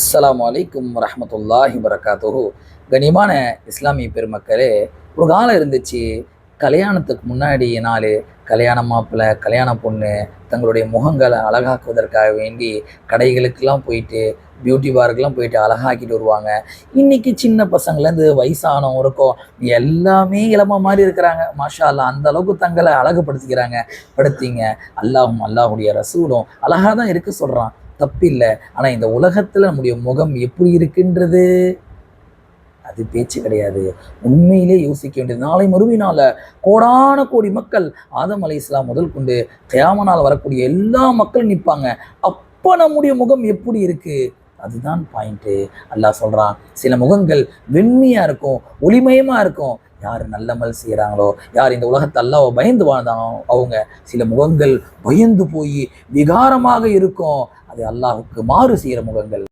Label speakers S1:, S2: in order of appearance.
S1: அஸ்லாம் அலைக்கும் வரஹ்மத்துல்லாஹி வரகாத்துஹு கனிமான இஸ்லாமிய பெருமக்களே ஒரு காலம் இருந்துச்சு. கல்யாணத்துக்கு முன்னாடி நாள் கல்யாண மாப்பிள்ளை கல்யாண பொண்ணு தங்களுடைய முகங்களை அழகாக்குவதற்காக வேண்டி கடைகளுக்கெல்லாம் போயிட்டு பியூட்டி பார்க்கெலாம் போயிட்டு அழகாக்கிட்டு வருவாங்க. இன்னைக்கு சின்ன பசங்கள்லேருந்து வயசானவங்க இருக்கும் எல்லாமே இளம மாதிரி இருக்கிறாங்க. மாஷா அல்லா அந்த அளவுக்கு தங்களை அழகுபடுத்திக்கிறாங்க. படுத்திங்க. அல்லாஹும் அல்லாஹுடைய ரசூலும் அழகாக தான் இருக்க சொல்கிறான் தப்பில்லை. ஆனால் இந்த உலகத்தில் நம்முடைய முகம் எப்படி இருக்குன்றது? அது பேச்சு கிடையாது. உண்மையிலே யோசிக்க வேண்டியது. நாளை மறுவினால கோடான கோடி மக்கள் ஆதம் அலி இஸ்லாம் முதல் கொண்டு கயாமனால் வரக்கூடிய எல்லா மக்களும் நிற்பாங்க. அப்போ நம்முடைய முகம் எப்படி இருக்கு? அதுதான் பாயிண்ட்டு அல்லாஹ் சொல்கிறான் சில முகங்கள் வெண்மையாக இருக்கும் ஒளிமயமாக இருக்கும். யார் நல்லமல் செய்கிறாங்களோ யார் இந்த உலகத்தை அல்லாஹ் பயந்து வாழ்ந்தாங்க அவங்க சில முகங்கள் பயந்து போய் விகாரமாக இருக்கும். அது அல்லாஹுக்கு மாறு செய்கிற முகங்கள்.